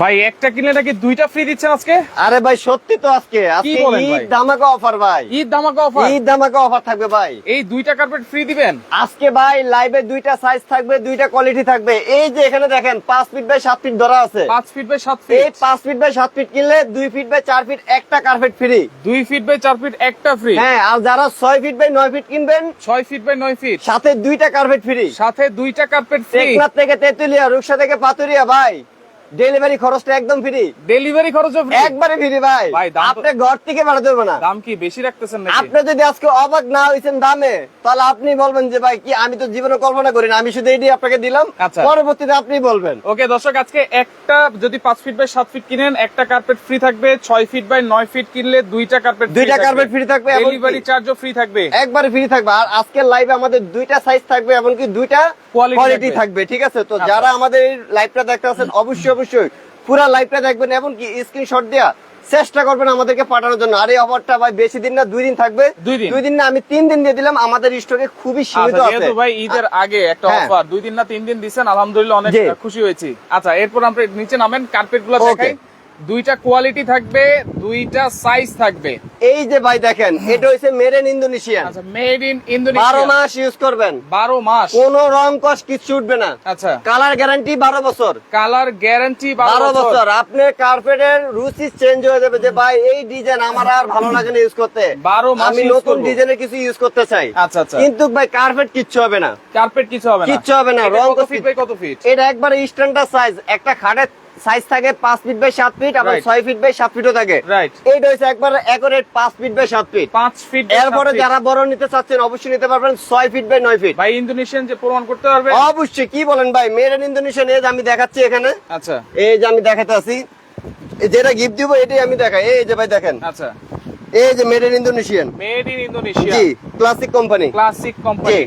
ভাই একটা কিনলে নাকি দুইটা ফ্রি দিচ্ছেন আজকে? আরে ভাই সত্যি তো আজকে। আজকে ঈদ? ধামাকা অফার ভাই। ঈদ ধামাকা অফার ঈদ ধামাকা অফার থাকবে ভাই। এই দুইটা কার্পেট ফ্রি দিবেন? আজকে ভাই লাইভে দুইটা সাইজ থাকবে দুইটা কোয়ালিটি থাকবে। এই যে এখানে দেখেন পাঁচ ফিট বাই সাত ফিট ধরা আছে। পাঁচ ফিট বাই সাত এই ফিট পাঁচ ফিট বাই সাত ফিট কিনলে দুই ফিট বাই চার ফিট একটা কার্পেট ফ্রি দুই ফিট বাই চার ফিট একটা ফ্রি হ্যাঁ আর যারা ছয় ফিট বাই নয় ফিট কিনবেন ছয় ফিট বাই নয় ফিট সাথে দুইটা কার্পেট ফ্রি সাথে দুইটা কার্পেট ফ্রি টেকনাথ থেকে তেতুলিয়া রূপসা থেকে পাতুরিয়া ভাই। ডেলিভারি খরচটা একদম ফ্রি ডেলিভারি খরচও ফ্রি একবারে ফ্রি ভাই। আপনি ঘর থেকে বাড়াতে হবে না। দাম কি বেশি রাখতেছেন নাকি? আপনি যদি আজকে অবাক না হয়েছেন দামে তাহলে আপনি বলবেন যে ভাই কি আমি তো জীবনে কল্পনা করি না আমি শুধু এইটি আপনাকে দিলাম। আচ্ছা। পরবর্তীতে আপনি বলবেন। ওকে দর্শক আজকে একটা যদি পাঁচ ফিট বাই সাত ফিট কিনেন একটা কার্পেট ফ্রি থাকবে ছয় ফিট বাই নয় ফিট কিনলে দুইটা কার্পেট দুইটা কার্পেট ফ্রি থাকবে, ডেলিভারি চার্জও ফ্রি থাকবে। একবারে ফ্রি থাকবে। আর আজকের লাইভে আমাদের দুইটা সাইজ থাকবে এমনকি দুইটা কোয়ালিটি থাকবে। থাকবে ঠিক আছে? তো আচ্ছা। যারা আমাদের লাইভটা দেখতে আছেন অবশ্যই অবশ্যই। পুরো লাইভটা দেখবেন এবং কি স্ক্রিনশট দেয়া চেষ্টা করবেন আমাদেরকে পাঠানোর জন্য। আর এই অফারটা ভাই বেশি দিন না দুই দিন থাকবে। দুই দিন। দুই দিন না আমি তিন দিন দিয়ে দিলাম। আমাদের স্টকে খুবই সীমিত আচ্ছা আছে। ভাই ঈদের আগে একটা হ্যাঁ। অফার দুই দিন না তিন দিন দিবেন আলহামদুলিল্লাহ অনেক খুশি হয়েছি। আচ্ছা এরপর আমরা নিচে নামেন কার্পেটগুলো. দেখাই। দুইটা কোয়ালিটি থাকবে দুইটা সাইজ থাকবে। এই যে ভাই দেখেন এটা হচ্ছে মেরেন ইন্দোনেশিয়ান আচ্ছা মেড ইন ইন্দোনেশিয়া মাস ইউজ করবেন। বারো মাস। কোন রং কস কিচ্ছু উঠবে না। আচ্ছা। কালার গ্যারান্টি বারো বছর। কালার গ্যারান্টি বারো বারো বছর। বছর। আপনার কার্পেটের রুচি চেঞ্জ হয়ে যাবে যে ভাই এই ডিজাইন আমার আর ভালো লাগে না ইউজ করতে। 12 মাস আমি নতুন। ডিজাইনের কিছু ইউজ করতে চাই। আচ্ছা আচ্ছা। কিন্তু ভাই কার্পেট কিচ্ছু হবে না। কার্পেট কিছু হবে না। কিচ্ছু হবে না। রং কত ফিট বাই কত ফিট এটা একবারে স্ট্যান্ডার্ড সাইজ একটা খাটের সাইজ থাকে পাঁচ ফিট বাই সাত ফিট আবার. ছয় ফিট বাই সাত ফিটও থাকে। রাইট এইটা হচ্ছে একবারে একরেট ফিট বাই সাত ফিট পাঁচ ফিট এরপরে যারা বড় নিতে চাচ্ছেন অবশ্যই নিতে পারবেন ছয় ফিট বাই নয় ফিট ভাই ইন্দোনেশিয়ান যে প্রমাণ করতে পারবে অবশ্যই কি বলেন ভাই? মেড ইন ইন্দোনেশিয়ান এজ আমি দেখাচ্ছি এখানে। আচ্ছা। এই যে আমি দেখাতে আছি এই যেটা গিফট দিব এটাই আমি দেখাই। এই যে ভাই দেখেন। আচ্ছা। এই যে made in Indonesian made in Indonesia G classic company classic company.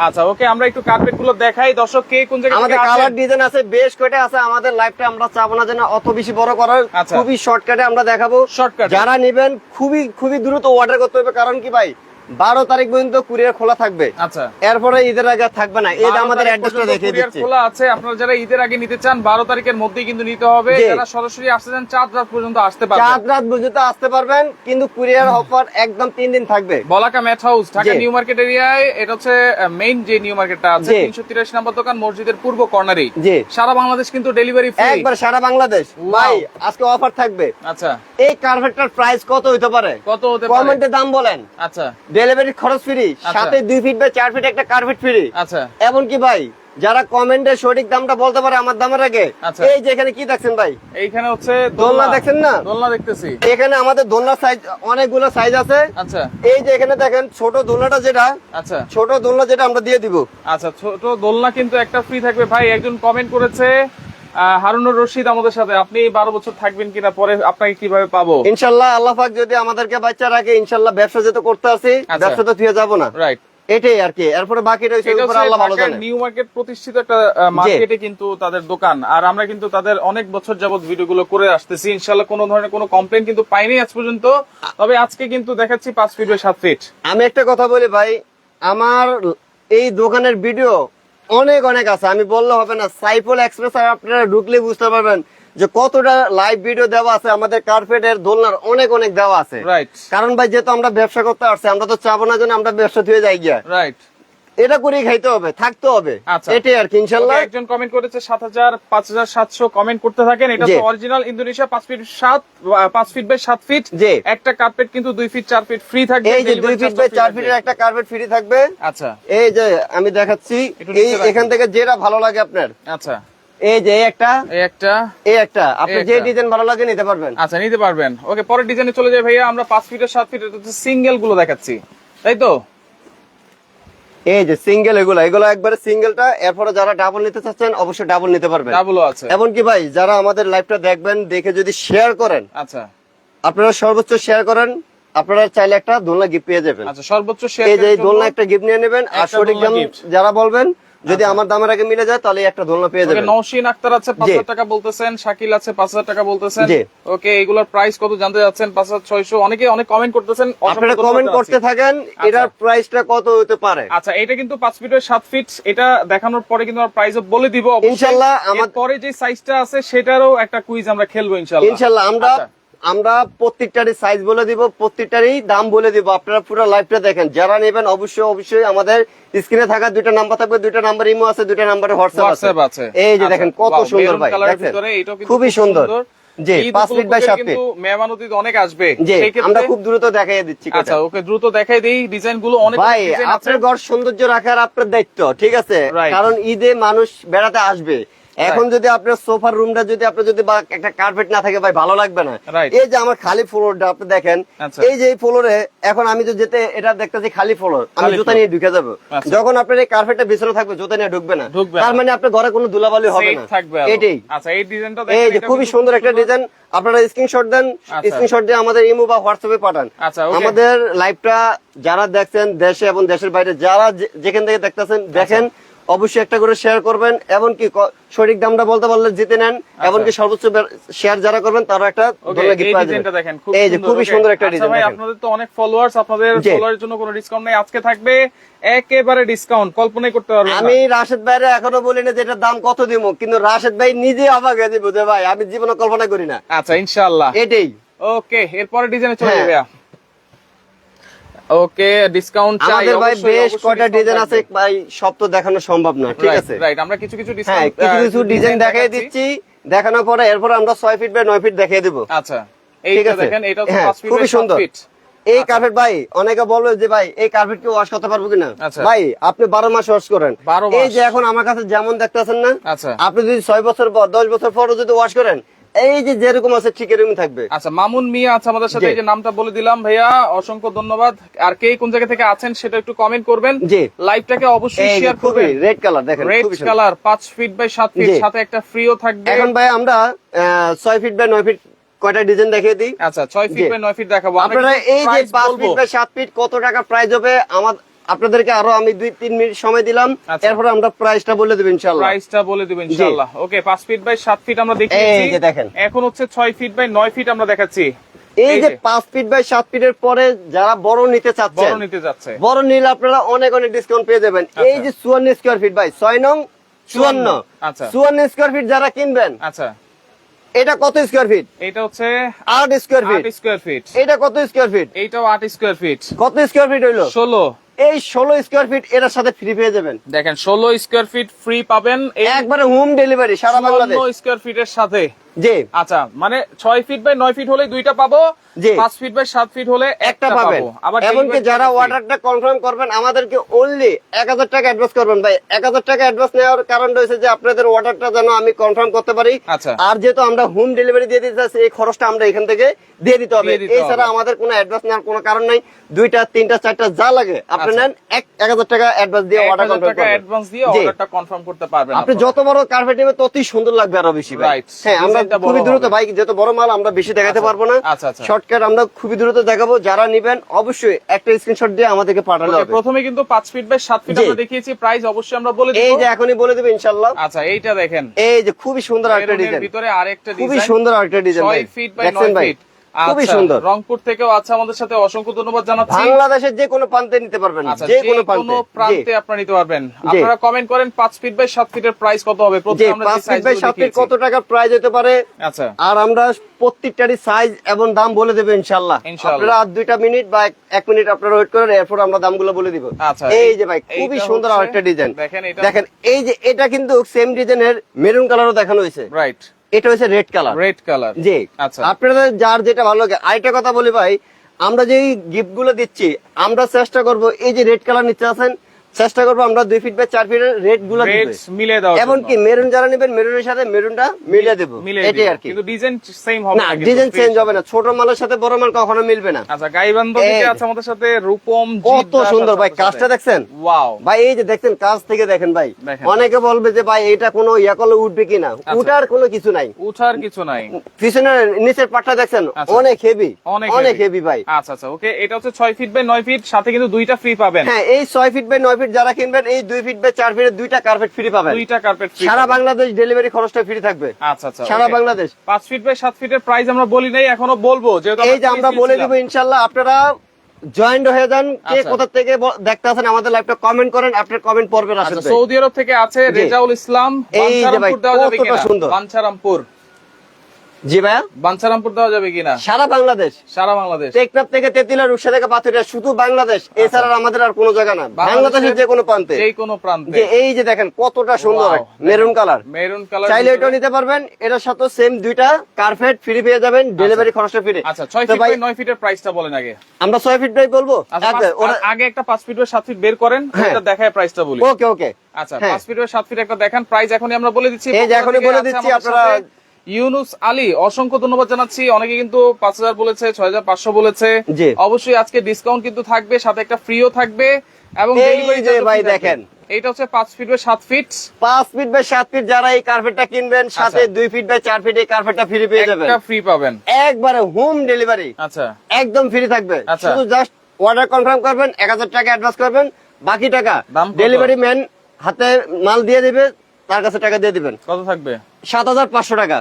আচ্ছা ওকে আমরা একটু কার্পেটগুলো দেখাই। দর্শক কে কোন জায়গায় আমাদের কালার ডিজাইন আছে বেশ কয়টা আছে আমাদের লাইফটা আমরা চাবো না যেন অত বেশি বড় করার। আচ্ছা। খুবই শর্টকাটে আমরা দেখাবো। শর্টকাট। যারা নেবেন খুবই খুবই দ্রুত অর্ডার করতে হবে। কারণ কি ভাই বারো তারিখ পর্যন্ত কুরিয়ার খোলা থাকবে। আচ্ছা। এরপরে ঈদের আগে থাকবে না। এই আমাদের অ্যাড্রেসটা courier দিচ্ছি। খোলা আছে। আপনারা যারা ঈদের আগে নিতে চান বারো তারিখের মধ্যেই কিন্তু নিতে হবে। যারা সরাসরি আসতে চান চার রাত পর্যন্ত আসতে পারবেন। রাত পর্যন্ত আসতে পারবেন কিন্তু কুরিয়ার অফার একদম তিন দিন থাকবে। Balaka mat house Dhaka new market এরিয়ায়। এটা হচ্ছে মেইন যে নিউ মার্কেটটা আছে তিনশো তিরাশি নম্বর দোকান মসজিদের পূর্ব কর্নারেই সারা বাংলাদেশ কিন্তু ডেলিভারি ফ্রি একবার সারা বাংলাদেশ। ভাই আজকে অফার থাকবে। আচ্ছা। এই কার্পেটটার প্রাইস কত হইতে পারে? কত হতে পারে? কমেন্টে দাম বলেন। আচ্ছা। ডেলিভারি খরচ ফ্রি সাথে দুই ফিট বা চার ফিট একটা কার্পেট ফ্রি আচ্ছা। এমনকি ভাই যারা কমেন্টে সঠিক দামটা বলতে পারে আমার দামের আগে আচ্ছা। এই যে এখানে কি দেখছেন ভাই? এইখানে হচ্ছে দোলনা। দেখছেন না? দোলনা দেখতেছি। এখানে আমাদের দোলনার সাইজ অনেকগুলো সাইজ আছে। আচ্ছা। এই যে এখানে দেখেন ছোট দোলনাটা যেটা আচ্ছা। ছোট দোলনা যেটা আমরা দিয়ে দিব। আচ্ছা ছোট দোলনা কিন্তু একটা ফ্রি থাকবে। ভাই একজন কমেন্ট করেছে হারুনুর রশিদ আমাদের সাথে। আপনি বারো বছর থাকবেন কিনা? পরে আপনাকে কীভাবে পাবো? ইনশাল্লাহ আল্লাহ পাক যদি আমাদেরকে বাচ্চা রাখে ইনশাল্লাহ ব্যবসা যেতে করতে আসি আচ্ছা। ব্যবসা তো থুয়ে যাব না। রাইট এটাই আর কি। এরপরে বাকিটা এটা আল্লাহ ভালো জানে। নিউ মার্কেট প্রতিষ্ঠিত একটা মার্কেটে কিন্তু তাদের দোকান। আর আমরা কিন্তু তাদের অনেক বছর যাবত ভিডিওগুলো করে আসতেছি। ইনশাল্লাহ কোনো ধরনের কোনো কমপ্লেন কিন্তু পাইনি আজ পর্যন্ত। তবে আজকে কিন্তু দেখাচ্ছি পাঁচ ফিট বাই সাত ফিট আমি একটা কথা বলি ভাই আমার এই দোকানের ভিডিও অনেক অনেক আছে। আমি বললে হবে না। সাইফল এক্সপ্রেস আর আপনারা ঢুকলে বুঝতে পারবেন যে কতটা লাইভ ভিডিও দেওয়া আছে। আমাদের কার্পেটের দোলনার অনেক অনেক দেওয়া আছে। রাইট কারণ ভাই যেহেতু আমরা ব্যবসা করতে পারছি আমরা তো চাবো না জন্য আমরা ব্যবসা থেকে যাই গিয়া। রাইট এটা করেই খাইতে হবে থাকতে হবে। আচ্ছা। এটাই আর কি ইনশাল্লাহ। একজন কমেন্ট করেছে সাত হাজার পাঁচ হাজার সাতশো কমেন্ট করতে থাকেন। এটা জি। অরিজিনাল ইন্দোনেশিয়া পাঁচ ফিট সাত পাঁচ ফিট বাই সাত ফিট জি। একটা কার্পেট কিন্তু দুই ফিট চার ফিট ফ্রি থাকবে এই যে দুই ফিট বাই চার ফিটের একটা কার্পেট ফ্রি থাকবে। আচ্ছা। এই যে আমি দেখাচ্ছি এই এখান থেকে যেটা ভালো লাগে আপনার। আচ্ছা। এই যে একটা এই একটা। এই একটা। আপনি যে ডিজাইন ভালো লাগে নিতে পারবেন। আচ্ছা নিতে পারবেন। ওকে পরের ডিজাইনে চলে যাই ভাইয়া আমরা পাঁচ ফিটের সাত ফিটের সিঙ্গেলগুলো দেখাচ্ছি। তাই তো? এই যে সিঙ্গেল এগুলো এগুলো একবারে সিঙ্গেলটা এরপরে যারা ডাবল নিতে চাচ্ছেন অবশ্যই ডাবল নিতে পারবেন। ডাবলও আছে। এমনকি ভাই যারা আমাদের লাইভটা দেখবেন দেখে যদি শেয়ার করেন আচ্ছা। আপনারা সর্বোচ্চ শেয়ার করেন আপনারা চাইলে একটা দোলনা গিফট পেয়ে যাবেন। আচ্ছা সর্বোচ্চ শেয়ার এই যে দোলনা একটা গিফট নিয়ে নেবেন আর সঠিক দাম যারা বলবেন যদি আমার দামের আগে মিলে যায় তাহলে একটা দোলনা পেয়ে যাবেন। নওশিন আক্তার আছে পাঁচ হাজার টাকা বলতেছেন শাকিল আছে পাঁচ হাজার টাকা বলতেছেন। ওকে এগুলোর প্রাইস কত জানতে যাচ্ছেন পাঁচ হাজার ছয়শো। অনেকে অনেক কমেন্ট করতেছেন আপনারা কমেন্ট করতে থাকেন এটার প্রাইসটা কত হতে পারে? আচ্ছা এটা কিন্তু পাঁচ ফিটের সাত ফিট এটা দেখানোর পরে কিন্তু আমরা প্রাইস বলে দিব। ইনশাল্লাহ, আমার- পরে যে সাইজটা আছে সেটারও একটা কুইজ আমরা খেলব ইনশাল্লাহ। ইনশাল্লাহ আমরা আচ্ছা। আমরা প্রত্যেকটারই সাইজ বলে দিব প্রত্যেকটারই দাম বলে দিব। আপনারা পুরো লাইভটা দেখেন। যারা নেবেন অবশ্যই অবশ্যই আমাদের স্ক্রিনে থাকা দুইটা নাম্বার থাকবে দুইটা নাম্বার ইমো আছে দুইটা নাম্বারে হোয়াটসঅ্যাপ আছে। এই যে আচ্ছা, দেখেন কত সুন্দর ভাই দেখেন। খুবই সুন্দর। জি ঈদ ফিট বাই উপলক্ষে ফিট মেহমান অতিথি অনেক আসবে। জি সেই ক্ষেত্রে- আমরা খুব দ্রুত দেখাই দিচ্ছি আচ্ছা ওকে দ্রুত দেখাই দেই। ডিজাইনগুলো অনেক ভাই আপনার ঘর সৌন্দর্য রাখার আপনার দায়িত্ব ঠিক আছে? কারণ ঈদে মানুষ বেড়াতে আসবে। এখন যদি আপনার সোফার রুমটা যদি আপনার যদি বা একটা কার্পেট না থাকে ভাই ভালো লাগবে না। এই যে আমার খালি ফ্লোরটা আপনি দেখেন আচ্ছা। এই যে ফ্লোরে এখন আমি তো যেতে এটা দেখতেছি খালি ফ্লোর আমি জুতা নিয়ে ঢুকে যাব। আচ্ছা। যখন আপনার এই কার্পেটটা বিছানো থাকবে জুতা নিয়ে ঢুকবে না। ঢুকবে তার মানে আপনার ঘরে কোনো ধুলাবালি হবে না। থাকবে এটাই। আচ্ছা এই ডিজাইনটা এই যে খুবই সুন্দর একটা ডিজাইন আপনারা স্ক্রিনশট দেন আচ্ছা। স্ক্রিনশট দিয়ে আমাদের ইমো বা হোয়াটসঅ্যাপে পাঠান। আচ্ছা. আমাদের লাইভটা যারা দেখছেন দেশে এবং দেশের বাইরে যারা যেখান থেকে দেখতেছেন দেখেন অবশ্যই একটা করে শেয়ার করবেন এমনকি ক- সঠিক দামটা বলতে পারলে জিতে নেন এমনকি সর্বোচ্চ শেয়ার যারা করবেন তারা একটা এই যাবে। যে খুবই সুন্দর একটা আচ্ছা ডিজাইন ভাই আপনাদের তো অনেক ফলোয়ার্স আপনাদের ফলোয়ারের জন্য কোনো ডিসকাউন্ট নেই আজকে থাকবে একেবারে ডিসকাউন্ট কল্পনাই করতে পারবেন আমি রাশেদ ভাইরে এখনও বলি না যে এটার দাম কত দিব কিন্তু রাশেদ ভাই নিজে অবাক হয়ে দিব যে ভাই আমি জীবনে কল্পনা করি না। আচ্ছা ইনশাআল্লাহ। এটাই। ওকে এরপরে ডিজাইনে চলে হ্যাঁ। যাবে ওকে ডিসকাউন্ট চাই আমাদের ভাই বেশ কয়টা ডিজাইন আছে ভাই সব তো দেখানো সম্ভব না ঠিক আছে? right, আমরা কিছু কিছু হ্যাঁ ডিসকাউন্ট কিছু কিছু ডিজাইন দেখাই দিচ্ছি দেখানোর পরে এরপর আমরা ছয় ফিট বাই নয় ফিট দেখিয়ে দিব। আচ্ছা এইটা দেখেন এটা হচ্ছে হ্যাঁ 5 ফিট খুবই সুন্দর। ফিট এই আচ্ছা। কার্পেট ভাই অনেকে বলবে যে ভাই এই কার্পেট কি ওয়াশ করতে পারব কিনা? আচ্ছা। ভাই আপনি বারো মাস ওয়াশ করেন। 12 মাস। এই যে এখন আমার কাছে যেমন দেখতেছেন না আচ্ছা। আপনি যদি ছয় বছর পর দশ বছর পরও যদি ওয়াশ করেন এই যে যেরকম আছে ঠিক এরকম থাকবে। আচ্ছা মামুন মিয়া আছে আমাদের সাথে এই যে নামটা বলে দিলাম ভাইয়া অসংখ্য ধন্যবাদ। আর কে কোন জায়গা থেকে আছেন সেটা একটু কমেন্ট করবেন। জি। লাইভটাকে অবশ্যই শেয়ার করবেন। রেড কালার দেখেন red colour 5 feet by 7 feet সাথে একটা ফ্রিও থাকবে। এখন ভাই আমরা আহ, ছয় ফিট বাই নয় ফিট কয়টা ডিজাইন দেখিয়ে দিই? আচ্ছা 6 ফিট। বাই 9 ফিট দেখাবো। আপনারা এই যে price পাঁচ ফিট বাই সাত ফিট কত টাকা প্রাইস হবে? আমার আপনাদেরকে আরও আমি দুই তিন মিনিট সময় দিলাম। আচ্ছা। এরপরে আমরা প্রাইসটা বলে দেবো ইনশাল্লাহ প্রাইসটা বলে দিব ইনশাআল্লাহ। ওকে 5 ফিট বাই 7 ফিট আমরা এই যে দেখেন। এখন হচ্ছে 6 ফিট বাই 9 ফিট আমরা দেখাচ্ছি। এই যে পাঁচ ফিট বাই সাত ফিটের পরে যারা বড় নিতে বড় চাচ্ছেন নিতে যাচ্ছে। বড় নিলে আপনারা অনেক অনেক ডিসকাউন্ট পেয়ে যাবেন। এই আচ্ছা। যে চুয়ান্ন স্কোয়ার ফিট বাই ছয় নং চুয়ান্ন। আচ্ছা। চুয়ান্ন স্কোয়ার ফিট যারা কিনবেন আচ্ছা। এটা কত স্কোয়ার ফিট এটা হচ্ছে আট স্কোয়ার ফিট 8 স্কয়ার ফিট এটা কত স্কোয়ার ফিট এইটাও 8 স্কয়ার ফিট কত স্কোয়ার ফিট হইল? 16 এই ষোলো স্কোয়ার ফিট এটার সাথে ফ্রি পেয়ে যাবেন। দেখেন ষোলো স্কোয়ার ফিট ফ্রি পাবেন। একবারে হোম ডেলিভারি সারা বাংলাদেশ। 54 স্কয়ার ফিটের সাথে। জি। আচ্ছা মানে 6 ফিট বাই 9 ফিট হলে দুইটা পাবো জি। 5 ফিট বাই 7 ফিট হলে একটা পাবেন। আবার এমনকি যারা অর্ডারটা কনফার্ম করবেন আমাদেরকে অনলি এক হাজার টাকা অ্যাডভান্স করবেন। ভাই এক হাজার টাকা অ্যাডভান্স নেওয়ার কারণ রয়েছে যে আপনাদের অর্ডারটা যেন আমি কনফার্ম করতে পারি। আচ্ছা। আর যেহেতু আমরা হোম ডেলিভারি দিয়ে দিতে চাচ্ছি এই খরচটা আমরা এখান থেকে দিয়ে দিতে হবে। এছাড়া আমাদের কোনো অ্যাডভান্স নেওয়ার কোনো কারণ নাই। দুইটা তিনটা চারটা যা লাগে আপনি আচ্ছা। নেন এক এক হাজার টাকা অ্যাডভান্স দিয়ে অর্ডার কনফার্ম অ্যাডভান্স দিয়ে অর্ডারটা কনফার্ম করতে পারবেন আপনি যত বড় কার্পেট নেবেন ততই সুন্দর লাগবে আরও বেশি ভাই। হ্যাঁ আমরা খুবই দ্রুত। ভাই যেহেতু বড় মাল আমরা বেশি দেখাতে আচ্ছা। পারব না। আচ্ছা, আচ্ছা। শর্টকাট আমরা খুবই দ্রুত দেখাবো। যারা নিবেন অবশ্যই একটা স্ক্রিনশট দিয়ে আমাদেরকে পাঠানো হবে। প্রথমে কিন্তু 5 ফিট বাই 7 ফিট আমরা দেখিয়েছি প্রাইস অবশ্যই আমরা বলে এই যে এখনই বলে দেবে ইনশাল্লাহ আচ্ছা এইটা দেখেন। এই যে খুবই সুন্দর আরেকটা ডিজাইন ভিতরে আরেকটা ডিজাইন খুবই সুন্দর আরেকটা ডিজাইন 6 ফিট বাই দেখছেন 9 ফিট খুবই আচ্ছা, সুন্দর। রংপুর থেকেও আছে আমাদের সাথে অসংখ্য ধন্যবাদ জানাচ্ছি। বাংলাদেশের যে কোনো প্রান্তে নিতে পারবেন আচ্ছা যে কোনো প্রান্তে। আপনারা নিতে পারবেন। আপনারা কমেন্ট করেন 5 ফিট বাই 7 ফিটের প্রাইস কত হবে? প্রথমে আমরা পাঁচ ফিট বাই ফিট কত টাকা প্রাইস হতে পারে? আচ্ছা। আর আমরা প্রত্যেকটারই সাইজ এবং দাম বলে দেবো ইনশাল্লাহ ইনশাআল্লাহ। আপনারা আর দুইটা মিনিট বা এক- মিনিট আপনারা ওয়েট করেন এরপর আমরা দামগুলো বলে দিব। আচ্ছা, এই যে ভাই খুবই সুন্দর আরেকটা ডিজাইন দেখেন দেখেন এই যে এটা কিন্তু সেম ডিজাইনের মেরুন কালারও দেখানো হয়েছে। রাইট এটা হচ্ছে রেড কালার রেড কালার জি। আচ্ছা। আপনাদের যার যেটা ভালো লাগে আরেকটা কথা বলি ভাই আমরা যে গিফটগুলো দিচ্ছি আমরা চেষ্টা করব এই যে রেড কালার নিতে আছেন চেষ্টা করব আমরা দুই ফিট বাই চার ফিটের রেডগুলো মিলে দাও এমনকি মেরুন যারা নেবেন মেরুনের সাথে মেরুনটা মিলে দেবো। এটাই আর কি। কিন্তু ডিজাইন সেম হবে না ডিজাইন চেঞ্জ হবে না। ছোট মালের সাথে বড় মাল কখনো মিলবে না। আচ্ছা গাইবান্ধব থেকে আছে আমাদের সাথে রূপম কত সুন্দর ভাই কাজটা দেখছেন? ওয়াও ভাই এই যে দেখছেন কাজ থেকে দেখেন ভাই। অনেকে বলবে যে ভাই এটা কোনো ইয়া করলে উঠবে কিনা? উঠার কোনো কিছু নাই। উঠার কিছু নাই। নিচের পাটটা দেখছেন? আচ্ছা। অনেক হেভি অনেক হেভি ভাই। আচ্ছা আচ্ছা ওকে এটা হচ্ছে 6 ফিট বাই নয় ফিট সাথে কিন্তু দুইটা ফ্রি পাবেন। হ্যাঁ এই ছয় ফিট বাই নয় ফিট ফিট যারা কিনবেন এই দুই ফিট বাই চার ফিটের দুইটা কার্পেট ফ্রি পাবেন। দুইটা কার্পেট ফ্রি সারা বাংলাদেশ ডেলিভারি খরচটা ফ্রি থাকবে। আচ্ছা আচ্ছা সারা বাংলাদেশ। পাঁচ ফিট বাই সাত ফিটের প্রাইস আমরা বলি নাই এখনও বলব যেহেতু এই যে আমরা বলে দিব ইনশাল্লাহ আপনারা জয়েন্ট হয়ে যান কে আচ্ছা। কোথা থেকে ব- দেখতে আছেন আমাদের লাইভটা কমেন্ট করেন আপনার কমেন্ট পড়বেন আসলে সৌদি আরব থেকে আছে। রেজাউল ইসলাম বাঞ্ছারামপুর দেওয়া যাবে কিনা? সুন্দর। বাঞ্ছারামপুর। জি ভাইয়া? বাঞ্ছারামপুর দেওয়া যাবে কিনা? সারা বাংলাদেশ। সারা বাংলাদেশ? টেকনাফ থেকে তেতিলা রুকসা থেকে পাথুরিয়া শুধু বাংলাদেশ। এছাড়া আমাদের আর কোনো জায়গা না। বাংলাদেশের যে কোনো প্রান্তে। যে কোনো প্রান্তে। এই যে দেখেন কতটা সুন্দর। মেরুন কালার মেরুন কালার চাইলে এটাও নিতে পারবেন। এটার সাথে সেম দুইটা কার্পেট ফ্রি পেয়ে যাবেন ডেলিভারি খরচটা ফ্রি আচ্ছা ছয় ফিট বাই নয় ফিটের প্রাইসটা বলেন আগে। আমরা ছয় ফিট বাই বলব? আচ্ছা আচ্ছা, আগে একটা পাঁচ ফিট বাই সাত ফিট বের করেন হ্যাঁ। এটা দেখায় প্রাইসটা বলি। ওকে ওকে আচ্ছা হ্যাঁ। পাঁচ ফিট বাই সাত ফিট একটা দেখেন প্রাইস এখনই আমরা বলে দিচ্ছি এই যে এখনই বলে দিচ্ছি, আপনারা- ইউনুস আলী অসংখ্য ধন্যবাদ জানাচ্ছি। অনেকে কিন্তু পাঁচ হাজার বলেছে ছয় হাজার পাঁচশো বলেছে। অবশ্যই আজকে ডিসকাউন্ট কিন্তু থাকবে সাথে একটা ফ্রিও থাকবে এবং ভাই দেখেন। এইটা হচ্ছে পাঁচ ফিট বাই সাত ফিট পাঁচ ফিট বাই সাত ফিট যারা এই কার্পেটটা কিনবেন সাথে আচ্ছা। দুই ফিট বাই চার ফিট এই কার্পেটটা ফ্রি পেয়ে যাবেন। ফ্রি পাবেন। একবারে হোম ডেলিভারি আচ্ছা। একদম ফ্রি থাকবে। আচ্ছা। শুধু জাস্ট অর্ডার কনফার্ম করবেন এক হাজার টাকা অ্যাডভান্স করবেন বাকি টাকা ডেলিভারি ম্যান হাতে মাল দিয়ে দিবে তার কাছে টাকা দিয়ে দিবেন। কত থাকবে? সাত হাজার পাঁচশো টাকা।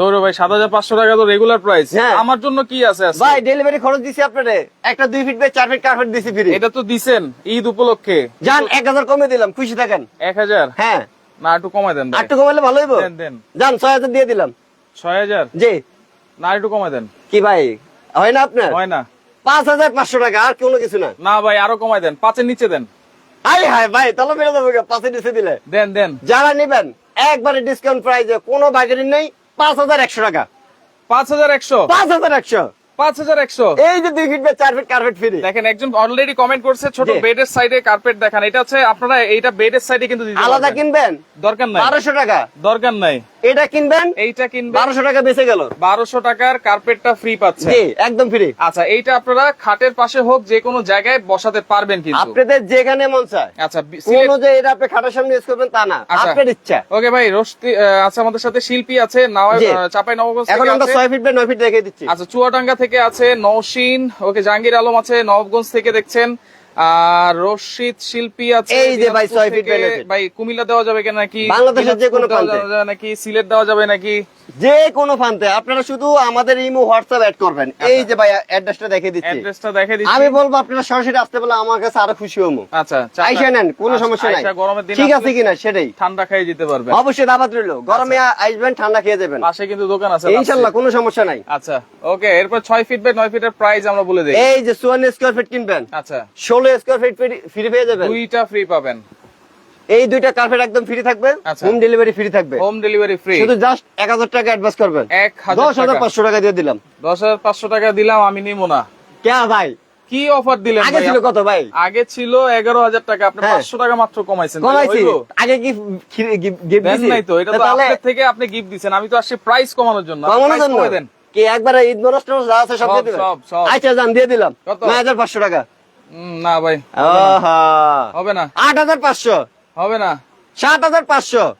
তো রে ভাই সাত হাজার পাঁচশো টাকা তো রেগুলার প্রাইস হ্যাঁ। আমার জন্য কি আছে ভাই ডেলিভারি খরচ দিছি আপনারে। একটা দুই ফিট বাই চার ফিট কার্পেট দিছি ফ্রি এটা তো দিছেন ঈদ উপলক্ষে। যান এক হাজার কমে দিলাম খুশি থাকেন। এক হাজার? হ্যাঁ। না একটু কমাই দেন ভাই। কমাইলে ভালো হইব? দেন দেন। যান ছয় হাজার দিয়ে দিলাম। ছয় হাজার? জি। না একটু কমাই দেন। কি ভাই হয় না আপনার? হয় না। পাঁচ হাজার পাঁচশো টাকা আর কোনো কিছু না। না ভাই আরও কমাই দেন। পাঁচের নিচে দেন। হাই ভাই তাহলে বেড়ে যাবে গা, নিচে দিলে। দেন দেন। যারা নিবেন একবারে ডিসকাউন্ট প্রাইজে কোনো বাজারি নেই। পাঁচ হাজার একশো টাকা। পাঁচ হাজার একশো? পাঁচ হাজার একশো। পাঁচ হাজার একশো। এই যে দুই ফিট বাই চার ফিট কার্পেট ফ্রি দেখেন একজন অলরেডি কমেন্ট করছে ছোট বেডের সাইডে কার্পেট দেখান। এটা হচ্ছে আপনারা এইটা বেডের সাইডে কিন্তু আলাদা কিনবেন? দরকার নাই। বারোশো টাকা। দরকার নাই। এটা কিনবেন? এইটা কিনবে বারোশো টাকা বেঁচে গেল। বারোশো টাকার কার্পেটটা ফ্রি পাচ্ছে। একদম ফ্রি আচ্ছা এইটা আপনারা খাটের পাশে হোক যে কোনো জায়গায় বসাতে পারবেন কিন্তু। আপনাদের যেখানে মন চায়। আচ্ছা কোনো যে এটা আপনি খাটার সামনে ইউজ করবেন তা না। আচ্ছা। আপনার ইচ্ছা। ওকে ভাই রোস্তি আহ, আছে আমাদের সাথে শিল্পী আছে। চাপাই নবগঞ্জ এখন আমরা ছয় ফিট নয় ফিট দেখে দিচ্ছি। আচ্ছা চুয়াডাঙ্গা থেকে আছে নৌসিন ওকে জাহাঙ্গীর আলম আছে নবগঞ্জ থেকে দেখছেন। আর রশিদ শিল্পী আছে এই যে ভাই feet ভাই কুমিল্লা দেওয়া যাবে কিনা নাকি বাংলাদেশের যে কোনো প্রান্তে। নাকি সিলেট দেওয়া যাবে নাকি? যে কোনো ফান্তে আপনারা শুধু আমাদের ইমো হোয়াটসঅ্যাপ অ্যাড করবেন। এই যে ভাই অ্যাড্রেসটা দেখে দিচ্ছি। অ্যাড্রেসটা দেখে দিচ্ছি। আমি বলব আপনারা সরাসরি আসতে বলে আমার কাছে আরও খুশি হব। আচ্ছা আইসা নেন কোনো আচ্ছা, সমস্যা নাই। গরমের দিন ঠিক আছে কিনা সেটাই। ঠান্ডা খেয়ে যেতে পারবেন। অবশ্যই দাবাত রইল। গরমে আসবেন ঠান্ডা খেয়ে যাবেন। পাশে কিন্তু দোকান আছে ইনশাল্লাহ কোনো সমস্যা নাই। আচ্ছা ওকে এরপর ছয় ফিট বাই নয় ফিটের প্রাইস আমরা বলে দিই। এই যে চুয়ান্ন স্কোয়ার ফিট কিনবেন। আচ্ছা। ষোলো স্কোয়ার ফিট ফ্রি পেয়ে যাবেন। দুইটা ফ্রি পাবেন। এই দুইটা কার্পেট একদম ফ্রি থাকবে। হোম ডেলিভারি ফ্রি থাকবে। হোম ডেলিভারি ফ্রি শুধু জাস্ট এক হাজার টাকা অ্যাডভান্স করবেন। এক দশ হাজার পাঁচশো টাকা দিয়ে দিলাম। দশ হাজার পাঁচশো টাকা দিলাম আমি নিবো না। কে ভাই? কি অফার দিলেন আগে ছিল কত ভাই? আগে ছিল এগারো হাজার টাকা আপনি হ্যাঁ। পাঁচশো টাকা মাত্র কমাইছেন কমাইছি। আগে কি গিফট দেন নাই তো এটা তো আপনার থেকে আপনি গিফট দিচ্ছেন আমি তো আসছি প্রাইস কমানোর জন্য। কমানোর জন্য? কি একবারে ঈদ যা আছে সব দিয়ে দিবেন। আচ্ছা জান দিয়ে দিলাম। নয় হাজার পাঁচশো টাকা। না ভাই। হবে না। আট হাজার পাঁচশো। হবে না। সাত হাজার পাঁচশো।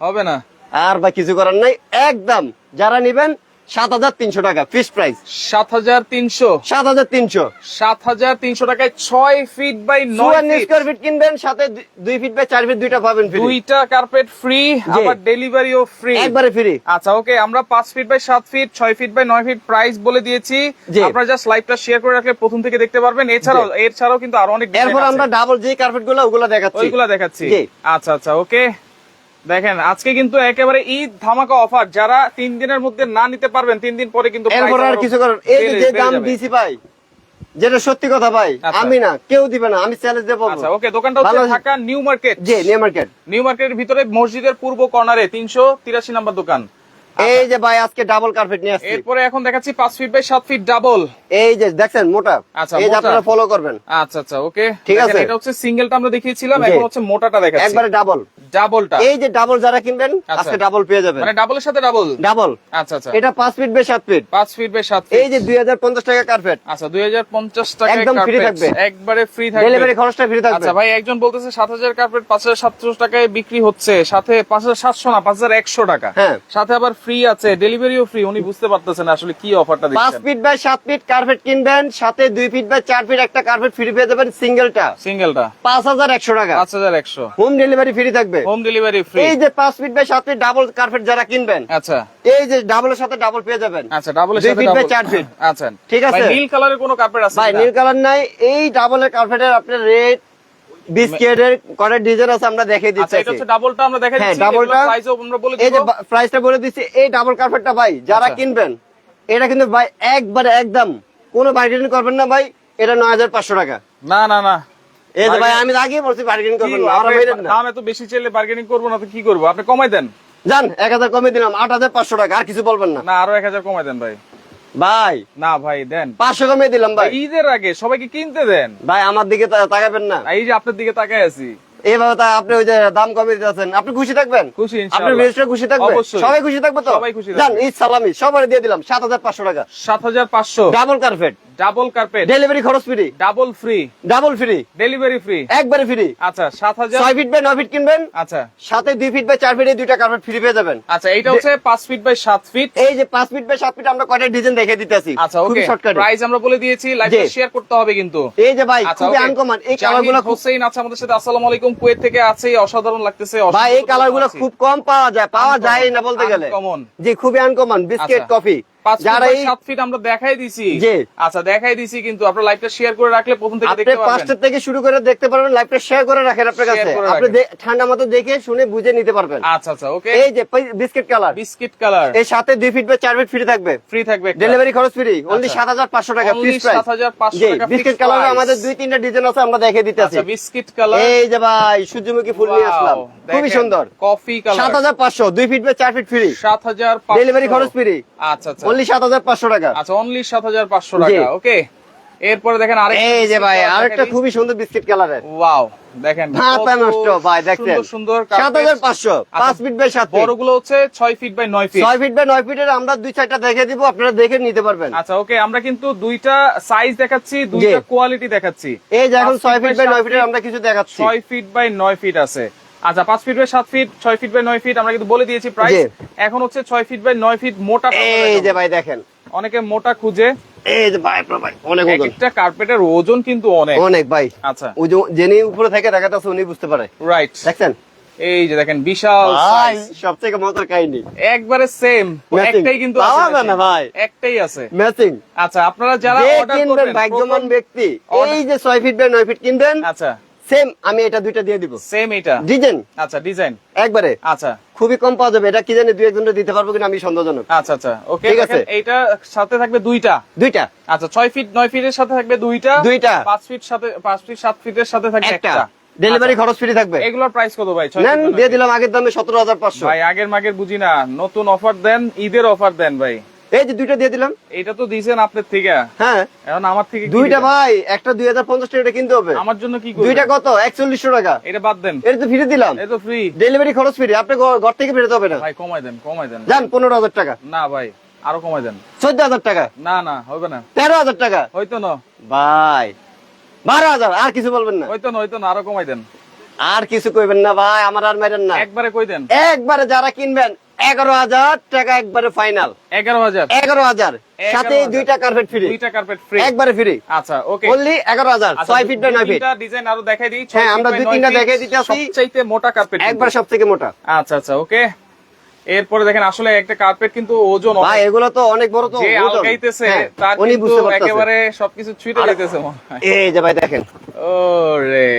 হবে না। আর বা কিছু করার নাই একদম। যারা নিবেন সাত হাজার তিনশো টাকা ফিক্স প্রাইস সাত হাজার তিনশো। সাত হাজার তিনশো। সাত হাজার তিনশো টাকায় ছয় ফিট বাই নয় স্কোয়ার ফিট কিনবেন সাথে দুই ফিট বাই চার ফিট দুইটা পাবেন দুইটা কার্পেট ফ্রি আবার ডেলিভারিও ফ্রি একবারে ফ্রি আচ্ছা ওকে আমরা পাঁচ ফিট বাই সাত ফিট ছয় ফিট বাই নয় ফিট প্রাইস বলে দিয়েছি। আপনারা জাস্ট লাইভটা শেয়ার করে রাখলে প্রথম থেকে দেখতে পারবেন। এছাড়াও এর ছাড়াও কিন্তু আরও অনেক এরপর আমরা ডাবল যে কার্পেটগুলো ওগুলো দেখাচ্ছি। ওইগুলা দেখাচ্ছি। আচ্ছা আচ্ছা ওকে দেখেন আজকে কিন্তু একেবারে ঈদ ধামাকা অফার যারা তিন দিনের মধ্যে না নিতে পারবেন তিন দিন পরে কিন্তু এরপর আর কিছু করেন এই যে দাম। দিছি ভাই যেটা সত্যি কথা ভাই আচ্ছা। আমি না কেউ দিবে না আমি চ্যালেঞ্জ দেবো আচ্ছা ওকে দোকানটা হচ্ছে ঢাকা নিউ মার্কেট। জি নিউ মার্কেট। নিউ মার্কেটের ভিতরে মসজিদের পূর্ব কর্নারে তিনশো তিরাশি নাম্বার দোকান। এই যে ভাই আজকে ডাবল কার্পেট নিয়ে আসছি। এরপরে এখন দেখাচ্ছি পাঁচ ফিট বাই সাত ফিট ডাবল এই যে দেখছেন মোটা? আচ্ছা, এই যে আপনারা ফলো করবেন। আচ্ছা আচ্ছা ওকে। ঠিক আছে। এটা হচ্ছে সিঙ্গেলটা আমরা দেখিয়েছিলাম এখন হচ্ছে মোটাটা দেখাচ্ছি। একবারে ডাবল ডাবলটা এই যে ডাবল যারা কিনবেন আচ্ছা। আজকে ডাবল পেয়ে যাবেন। মানে ডাবলের সাথে ডাবল ডাবল আচ্ছা আচ্ছা। এটা পাঁচ ফিট বাই সাত ফিট পাঁচ ফিট বাই সাত এই যে দুই হাজার পঞ্চাশ টাকা কার্পেট আচ্ছা দুই হাজার পঞ্চাশ টাকা একদম free থাকবে। একবারে ফ্রি থাকবে। ডেলিভারি খরচটা ফ্রি থাকবে। আচ্ছা ভাই একজন বলতেছে সাত হাজার কার্পেট পাঁচ হাজার সাতশো টাকায় বিক্রি হচ্ছে সাথে পাঁচ হাজার সাতশো না পাঁচ হাজার একশো টাকা। হ্যাঁ। সাথে আবার ফ্রি আছে ডেলিভারিও ফ্রি উনি বুঝতে পারতেছেন আসলে কি অফারটা দিচ্ছেন। ফিট বাই সাত ফিট কার্পেট কিনবেন সাথে দুই ফিট বাই চার ফিট একটা কার্পেট ফ্রি পেয়ে যাবেন সিঙ্গেলটা সিঙ্গেলটা পাঁচ হাজার একশো টাকা। পাঁচ হাজার একশো। হোম ডেলিভারি ফ্রি থাকবে। হোম ডেলিভারি ফ্রি এই যে পাঁচ ফিট বাই সাত ফিট ডাবল কার্পেট যারা কিনবেন আচ্ছা। এই যে ডাবলের সাথে ডাবল পেয়ে যাবেন। আচ্ছা ডাবলের সাথে feet by ডাবল চার ফিট আচ্ছা। ঠিক আছে। ভাই, নীল কালারের কোনো কার্পেট আছে ভাই নীল কালার নাই। এই ডাবলের কার্পেটের আপনার রেড বিস্কিটের ডিজাইন আছে আমরা দিচ্ছি এটা হচ্ছে ডাবলটা আমরা হ্যাঁ, দিচ্ছি ডাবলটা। প্রাইসও আমরা বলে এই যে প্রাইসটা বলে দিচ্ছি এই ডাবল কার্পেটটা ভাই যারা আচ্ছা। কিনবেন এটা কিন্তু ভাই একবারে একদম কোনো বার্গেনিং করবেন না ভাই এটা নয় হাজার পাঁচশো টাকা। না না না। এই যে ভাই আমি আগেই বলছি বার্গেনিং করবেন না আমরা মেরেন না। দাম এত বেশি চাইলে বার্গেনিং করব না তো কি করব? আপনি কমাই দেন। জান এক হাজার কমে দিলাম আট হাজার পাঁচশো টাকা আর কিছু বলবেন না। না আরও এক হাজার কমাই দেন ভাই। ভাই। না ভাই দেন। পাঁচশো কমিয়ে দিলাম ভাই। ঈদের আগে সবাইকে কিনতে দেন। ভাই আমার দিকে তাকাবেন না। এই যে আপনার দিকে তাকাই আছি। এইভাবে তা আপনি ওই যে দাম কমে দিতেছেন আপনি খুশি থাকবেন? খুশি। আপনার মিনিস্টার খুশি থাকবে সবাই খুশি থাকবে তো? সবাই খুশি জান ঈদ সালামি সবাই দিয়ে দিলাম সাত হাজার পাঁচশো টাকা। সাত হাজার পাঁচশো। Double carpet double carpet delivery খরচ free double free double free delivery free একবারে ফ্রি আচ্ছা সাত হাজার ছয় ফিট বাই নয় ফিট কিনবেন? আচ্ছা। সাথে দুই ফিট বাই চার ফিট এই দুইটা কার্পেট ফ্রি পেয়ে যাবেন। আচ্ছা এইটা হচ্ছে পাঁচ ফিট বাই সাত ফিট এই যে পাঁচ ফিট বাই সাত ফিট আমরা কয়টা ডিজাইন দেখে দিতেছি? আচ্ছা ওকে শর্টকাটে প্রাইস আমরা বলে দিয়েছি লাইভে শেয়ার করতে হবে কিন্তু। এই যে ভাই আচ্ছা খুবই আনকমন এই জাহিদ কালারগুলো খুব হোসেন আছে আমাদের সাথে আসসালামু আলাইকুম। কুয়েত থেকে আছে অসাধারণ লাগতেছে ভাই এই কালারগুলো খুব কম পাওয়া যায় পাওয়া যায় না বলতে গেলে। কমন জি খুবই আনকমন বিস্কিট। কফি যারা এই সাত ফিট আমরা দেখাই দিছি। আচ্ছা দেখাই দিছি কিন্তু আপনার লাইভটা শেয়ার করে রাখলে প্রথম থেকে দেখতে পারবেন। পাঁচটা থেকে শুরু করে দেখতে পারবেন লাইভটা শেয়ার করে রাখেন আপনার কাছে। আপনি ঠান্ডা মতো দেখে শুনে বুঝে নিতে পারবেন। আচ্ছা আচ্ছা ওকে এই যে বিস্কিট কালার বিস্কিট কালারের সাথে দুই ফিট বাই চার ফিট ফ্রি থাকবে। ফ্রি থাকবে ডেলিভারি খরচ ফ্রি অনলি আচ্ছা। সাত হাজার পাঁচশো টাকা ফিক্স প্রাইস 7,500 টাকা বিস্কিট কালার আমাদের দুই তিনটা ডিজাইন আছে আমরা দেখে দিতেছি আচ্ছা বিস্কিট কালার এই যে ভাই সূর্যমুখী ফুল নিয়ে আসলাম। খুবই সুন্দর। কফি সাত কালার হাজার পাঁচশো দুই ফিট বাই চার ফিট ফ্রি সাত হাজার ডেলিভারি খরচ ফ্রি আচ্ছা আচ্ছা অনলি সাত হাজার পাঁচশো টাকা। আচ্ছা অনলি সাত হাজার পাঁচশো জি। টাকা ওকে এরপরে দেখেন আরেক এই যে ভাই আরেকটা খুবই সুন্দর বিস্কিট কালারের ওয়াও দেখেন মাথা নষ্ট ভাই দেখছেন? সুন্দর ফিট বাই সাত ফিট বড়গুলো হচ্ছে ছয় ফিট বাই ফিট ছয় ফিট বাই নয় ফিটের আমরা দুই চারটা দেখে দিব আপনারা দেখে নিতে পারবেন। আচ্ছা ওকে আমরা কিন্তু দুইটা সাইজ দেখাচ্ছি দুইটা কোয়ালিটি দেখাচ্ছি। এই যে এখন ছয় ফিট বাই নয় ফিটের আমরা কিছু দেখাচ্ছি। ছয় ফিট বাই নয় ফিট আছে। আচ্ছা পাঁচ ফিট বাই সাত ফিট ছয় ফিট বাই নয় ফিট আমরা কিন্তু বলে দিয়েছি প্রাইস এখন হচ্ছে ছয় ফিট বাই নয় ফিট মোটা এই যে ভাই দেখেন। অনেকে মোটা খুঁজে। এই যে ভাই ভাই অনেক ওজন। একটা কার্পেটের ওজন কিন্তু অনেক। অনেক ভাই। আচ্ছা। উপরে থেকে দেখাতেছে উনি বুঝতে পারে। রাইট দেখছেন? এই যে দেখেন বিশাল সবথেকে মজার কাহিনী। একবারে সেম একটাই কিন্তু আছে না ভাই। একটাই আছে। ম্যাচিং আচ্ছা আপনারা যারা যে অর্ডার করবেন ভাগ্যবান ব্যক্তি এই যে ছয় ফিট বাই নয় ফিট কিনবেন আচ্ছা। সেম আমি এটা দুইটা দিয়ে দিব। সেম এটা? ডিজাইন আচ্ছা ডিজাইন একবারে। আচ্ছা। খুবই কম পাওয়া যাবে এটা কি জানি দুই একজনটা দিতে পারব কিনা আমি সন্দেহজনক। আচ্ছা আচ্ছা ওকে ঠিক আছে। এইটা সাথে থাকবে দুইটা। দুইটা। আচ্ছা ছয় ফিট নয় ফিটের সাথে থাকবে দুইটা। দুইটা। পাঁচ ফিট সাথে পাঁচ ফিট সাত ফিটের সাথে থাকবে একটা। ডেলিভারি আচ্ছা, খরচ ফ্রি থাকবে। এগুলোর প্রাইস কত ভাই? নেন দিয়ে দিলাম আগের দামে সতেরো হাজার পাঁচশো। ভাই আগের মাগের বুঝি না। নতুন অফার দেন ঈদের অফার দেন ভাই। এই যে দুইটা দিয়ে দিলাম। এটা তো দিয়েছেন আপনার থেকে। হ্যাঁ। এখন আমার থেকে দুইটা ভাই একটা দুই হাজার পঞ্চাশ টাকা কিনতে হবে। আমার জন্য কি দুইটা কত? একচল্লিশশো টাকা। এটা বাদ দেন। এটা তো ফিরে দিলাম। এটা তো ফ্রি ডেলিভারি খরচ ফ্রি আপনি ঘর- থেকে ফেরত হবে না। ভাই কমাই দেন কমাই দেন। যান পনেরো হাজার টাকা। না ভাই আরও কমাই দেন। চোদ্দ হাজার টাকা। না না হবে না। তেরো হাজার টাকা। হয়তো না। ভাই বারো হাজার আর কিছু বলবেন না। হয়তো না হয়তো না আরও কমাই দেন। আর কিছু কইবেন না ভাই আমার আর মেরেন না। একবারে কই দেন? একবারে যারা কিনবেন এগারো হাজার টাকা একবারে ফাইনাল এগারো হাজার। এগারো হাজার। সাথে দুইটা কার্পেট ফ্রি দুইটা কার্পেট ফ্রি একবারে ফ্রি আচ্ছা ওকে অনলি এগারো হাজার ছয় ফিট বাই নয় ফিট ডিজাইন আরও দেখাই দিই। হ্যাঁ, আমরা দুই তিনটা দেখাই। সবচাইতে মোটা কার্পেট একবার সব থেকে মোটা। আচ্ছা আচ্ছা ওকে এরপরে দেখেন আসলে একটা কার্পেট কিন্তু ওজন। ভাই এগুলো তো অনেক বড় তো ওজন। হ্যাঁ, তার কিন্তু একেবারে সবকিছু ছুঁতে যাইতেছে এই যে ভাই দেখেন। ওরে।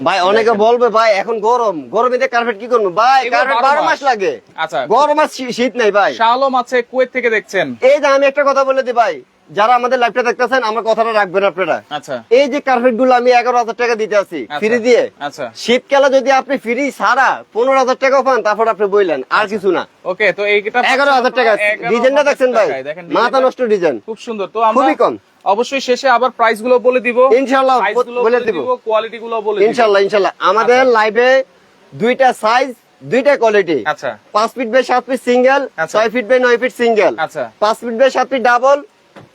ভাই অনেকে বলবে ভাই এখন গরম। গরমে কার্পেট কি করব? ভাই কার্পেট বারো মাস। লাগে। আচ্ছা। গরম আর শীত নাই ভাই। শালম আছে কুয়েত থেকে দেখছেন। এই যে আমি একটা কথা বলে দিই ভাই যারা আমাদের লাইভটা দেখতেছেন আমার কথাটা রাখবেন আপনারা। আচ্ছা। এই যে কার্পেটগুলো আমি এগারো হাজার টাকা দিতে আছি আচ্ছা। ফ্রি দিয়ে। আচ্ছা। শীতকালে যদি আপনি ফ্রি ছাড়া পনেরো হাজার টাকা পান তারপর আপনি বললেন আর আচ্ছা। কিছু না। ওকে তো এইটা এগারো হাজার টাকা ডিজাইনটা দেখছেন ভাই। মাথা নষ্ট ডিজাইন খুব সুন্দর। তো খুবই কম। অবশ্যই শেষে আবার প্রাইসগুলো বলে দিব। বলে দিব। কোয়ালিটি গুলো বলে ইনশাল্লাহ আমাদের লাইভে দুইটা সাইজ দুইটা কোয়ালিটি আচ্ছা। ফিট বাই সাত ফিট সিঙ্গেল আচ্ছা। ছয় ফিট বাই নয় ফিট সিঙ্গেল আচ্ছা। ফিট বাই ফিট ডাবল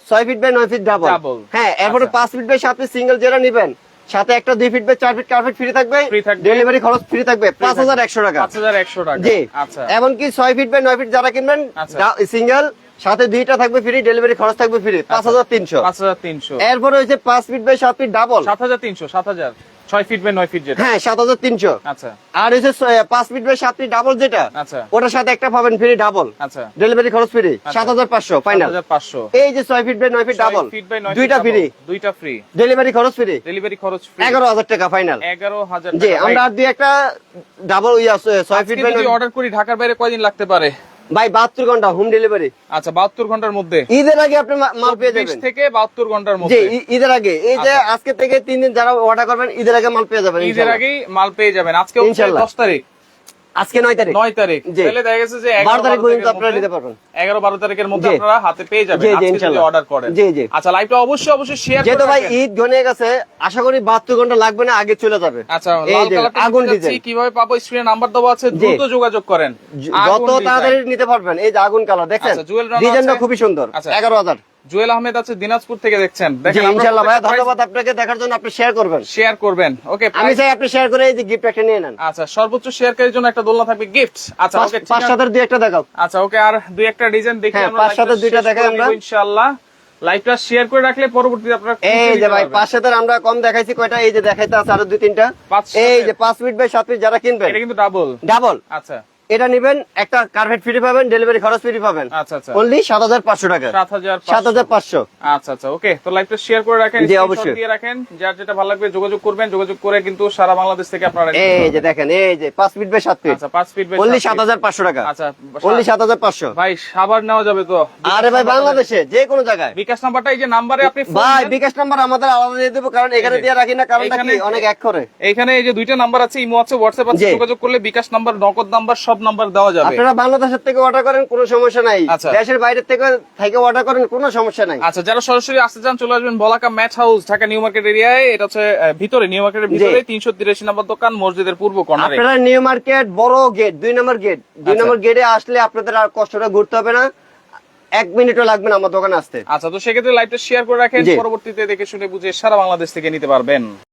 ছয় ফিট বাই ফিট ডাবল হ্যাঁ এরপরে আচ্ছা। পাঁচ ফিট বাই সাত ফিট সিঙ্গেল যারা নিবেন সাথে একটা দুই ফিট বাই চার ফিট কার্পেট ফ্রি থাকবে। ডেলিভারি খরচ ফ্রি থাকবে। পাঁচ হাজার একশো টাকা। পাঁচ হাজার একশো টাকা। জি। আচ্ছা। এমনকি ছয় ফিট বাই নয় ফিট যারা কিনবেন আচ্ছা। সিঙ্গেল সাথে দুইটা থাকবে ফ্রি ডেলিভারি খরচ থাকবে ফ্রি পাঁচ হাজার তিনশো। পাঁচ হাজার তিনশো। এরপরে হচ্ছে পাঁচ ফিট বাই সাত ফিট ডাবল সাত হাজার তিনশো সাত হাজার। ছয় ফিট বাই নয় ফিট যেটা। হ্যাঁ সাত হাজার তিনশো। আচ্ছা। আর হচ্ছে পাঁচ ফিট বাই সাত ফিট ডাবল যেটা আচ্ছা। ওটার সাথে একটা পাবেন ফ্রি ডাবল আচ্ছা। ডেলিভারি খরচ ফ্রি সাত হাজার পাঁচশো ফাইনাল পাঁচশো। এই যে ছয় ফিট বাই নয় ফিট ডাবল দুইটা ফ্রি দুইটা ফ্রি ডেলিভারি খরচ ফ্রি ডেলিভারি খরচ ফ্রি এগারো হাজার টাকা ফাইনাল এগারো হাজার জি আমরা আর দুই একটা ডাবল ছয় ফিট বাই অর্ডার করি ঢাকার বাইরে কয়দিন লাগতে পারে? ভাই বাহাত্তর ঘণ্টা হোম ডেলিভারি আচ্ছা বাহাত্তর ঘণ্টার মধ্যে। ঈদের আগে আপনি মাল পেয়ে যাবেন। থেকে বাহাত্তর ঘণ্টার মধ্যে। ঈদের আগে। এই যে আজকে থেকে তিন দিন যারা অর্ডার করবেন ঈদের আগে মাল পেয়ে যাবেন ঈদের। আগেই মাল পেয়ে যাবেন। আজকে হচ্ছে। দশ তারিখ। আজকে নয় তারিখ। নয় তারিখ। তাহলে দেখা গেছে যে বারো তারিখ পর্যন্ত আপনারা নিতে পারবেন। এগারো বারো তারিখের মধ্যে আপনারা হাতে পেয়ে যাবেন। জি, জি, আজকে যদি অর্ডার করেন। জি, জি। আচ্ছা লাইভটা অবশ্যই অবশ্যই শেয়ার যেহেতু ভাই ঈদ ঘনে গেছে আশা করি বাহাত্তর ঘণ্টা লাগবে না আগে চলে যাবে। আচ্ছা আগুন ডিজাইন। কীভাবে পাবো? স্ক্রিনে নাম্বার দেওয়া আছে দ্রুত যোগাযোগ করেন। যত তাড়াতাড়ি নিতে পারবেন এই যে আগুন কালার দেখেন আচ্ছা, ডিজাইনটা খুবই সুন্দর। আচ্ছা। এগারো হাজার। জুয়েল আহমেদ আছে দিনাজপুর থেকে দেখছেন। দেখেন ইনশাল্লাহ ভাই ধন্যবাদ আপনাকে দেখার জন্য আপনি শেয়ার করবেন। শেয়ার করবেন। ওকে আমি চাই আপনি শেয়ার করে এই যে গিফট একটা নিয়ে নেন। আচ্ছা সর্বোচ্চ শেয়ারকারীর জন্য একটা দোলনা থাকবে গিফট আচ্ছা ওকে দুই একটা দেখাও। আচ্ছা ওকে আর দুই একটা ডিজাইন দেখে হ্যাঁ, আমরা পাঁচ লাইভটা সাথে দুইটা শেষ দেখাই আমরা। ইনশাআল্লাহ। লাইভটা শেয়ার করে রাখলে পরবর্তীতে আপনারা এই যে ভাই পাঁচ সাতের আমরা কম দেখাইছি কয়টা? এই যে দেখাইতে আছে আরও দুই তিনটা। এই যে পাঁচ মিনিট বাই সাত মিনিট যারা কিনবেন। এটা কিন্তু ডাবল ডাবল আচ্ছা। এটা নিবেন একটা কার্পেট ফ্রি পাবেন ডেলিভারি খরচ ফ্রি পাবেন। আচ্ছা আচ্ছা। অনলি সাত হাজার পাঁচশো টাকা। সাত হাজার সাত হাজার পাঁচশো। আচ্ছা আচ্ছা ওকে। তো লাইভটা শেয়ার করে রাখেন জি, অবশ্যই। দিয়ে রাখেন। যার যেটা ভালো লাগবে যোগাযোগ করবেন। যোগাযোগ করে কিন্তু সারা বাংলাদেশ থেকে আপনারা এই যে দেখেন এই যে পাঁচ ফিট বাই সাত ফিট আচ্ছা পাঁচ ফিট অনলি সাত হাজার পাঁচশো টাকা। আচ্ছা অনলি সাত হাজার পাঁচশো। ভাই সাবার নেওয়া যাবে তো। আরে ভাই বাংলাদেশে যে কোনো জায়গায়। বিকাশ নাম্বারটা এই যে নাম্বারে আপনি ভাই বিকাশ নাম্বার আমাদের আলাদা দিয়ে দেবো কারণ এখানে দিয়ে রাখি না কারণটা কি? অনেক এক করে। এইখানে এই যে দুইটা নাম্বার আছে ইমো আছে হোয়াটসঅ্যাপ আছে যোগাযোগ করলে বিকাশ নাম্বার নগদ নাম্বার সব নাম্বার দেওয়া যাবে। আপনারা বাংলাদেশের থেকে অর্ডার করেন কোনো সমস্যা নাই। আচ্ছা। দেশের বাইরে থেকে থেকে অর্ডার করেন কোনো সমস্যা নাই। আচ্ছা যারা সরাসরি আসতে চান চলে আসবেন Balaka mat house Dhaka new market এরিয়ায়। এটা হচ্ছে ভিতরে নিউ মার্কেটের ভিতরে তিনশো তিরাশি নম্বর দোকান মসজিদের পূর্ব কর্নারে আপনারা নিউ মার্কেট বড় গেট দুই নম্বর গেট দুই আচ্ছা। নম্বর গেটে আসলে আপনাদের আর কষ্টটা ঘুরতে হবে না। এক মিনিটও লাগবে না আমার দোকানে আসতে। আচ্ছা তো সেক্ষেত্রে লাইভটা শেয়ার করে রাখেন। পরবর্তীতে দেখে শুনে বুঝে সারা বাংলাদেশ থেকে নিতে পারবেন।